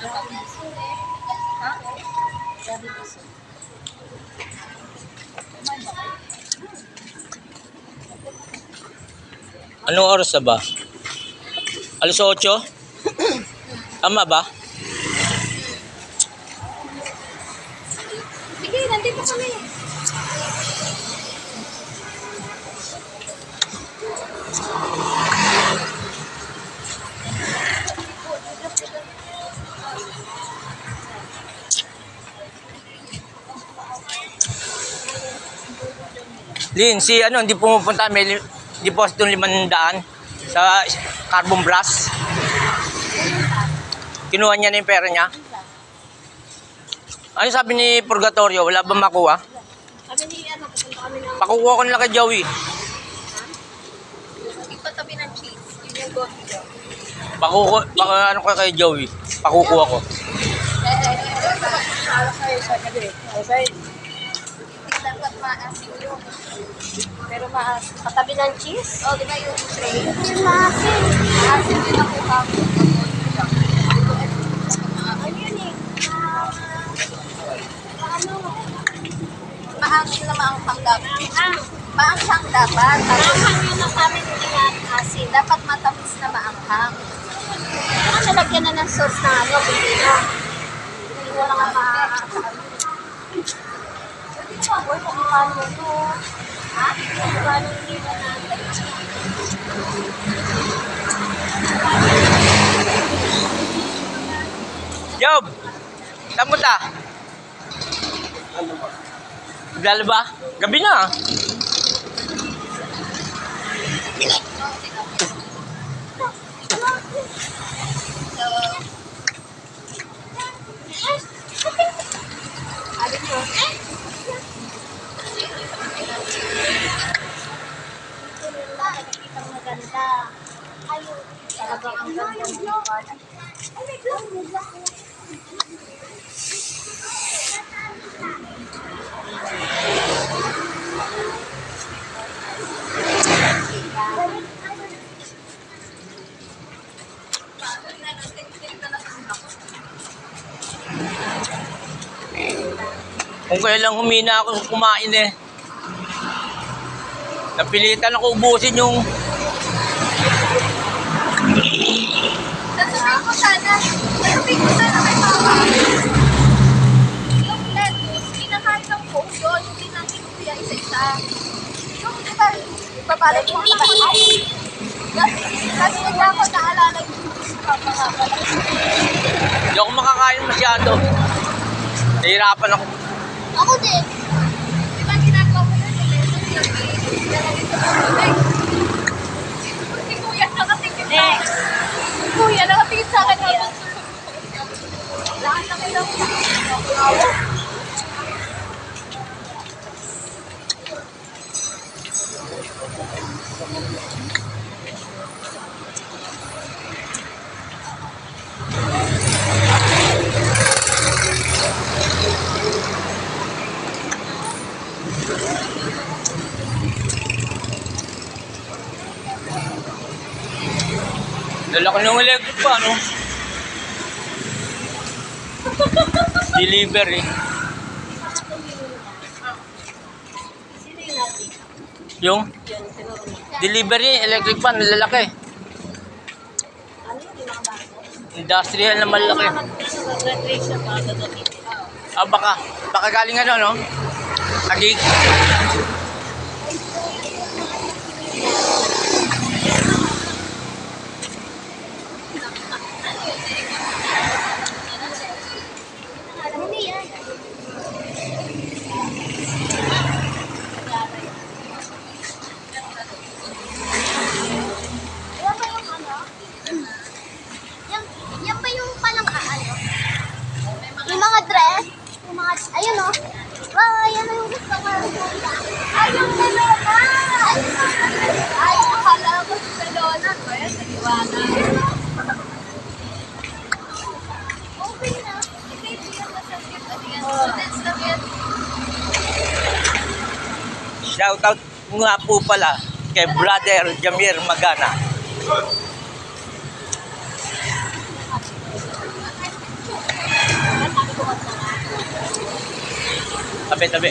Anong oras na ba? Alas 8? Tama ba? Sige, nandito kami. Lin, si ano, hindi pumupunta, may li- deposit yung limandaan sa carbon brass. Kinuha niya na yung pera niya. Ano sabi ni Purgatorio? Wala ba makuha? Kami ni ano, pupunta kami ng Pakukuha ko nila kay Joey. ipatabi ng cheese. Yun yung go to Pakukuha, paku, ano ko kay Joey? Pakukuha ko. Pero maas. Katabi ng cheese? O, di ba yung tray? Maasim. Maasim din ako kamo. Ano yun eh? Ano? Maasim na maangpang dapat. Maanghang dapat. Maanghang yun ang kami nga asin. Dapat matamis na maanghang. Ano nalagyan na ng sauce na ano, pipino. Hindi mo lang ang maaanghang. Boy, pagkakano mo to? Ha? Hindi ba natin? Job! Saan ta? Gala ba? Gabi na. Sabi mo, Nakikita maganda. Ayun. Talagang ang ganda ng lugar. Kung kailan humina ako kumain eh. Napilitan ako ubusin yung Sasabihin ko sana, sasabihin ko sana kay Mama. Yung lettuce, kinakain ng coke yun, yung tinangin ko yan isa-isa. Yung di ba, ipapalit mo sa kanya. Kasi, hindi ako naalala yung Papa. Hindi ako makakain masyado. Nahirapan ako. Ako din. Di ba ginagawa mo yun? Lettuce, yung lalagay sa tubig. Si Kuya nakatingin sa akin. Si Kuya nakatingin sa akin. Lahat na kayo Lalaki ng electric pa, no? Delivery. Sino yung delivery, electric pan, lalaki. Ano? Industrial na malaki. Gagawin. Ah, baka, baka galing ano, no? Tagig. Ano Shoutout nga po pala kay Brother Jamir Magana. Tabi, tabi.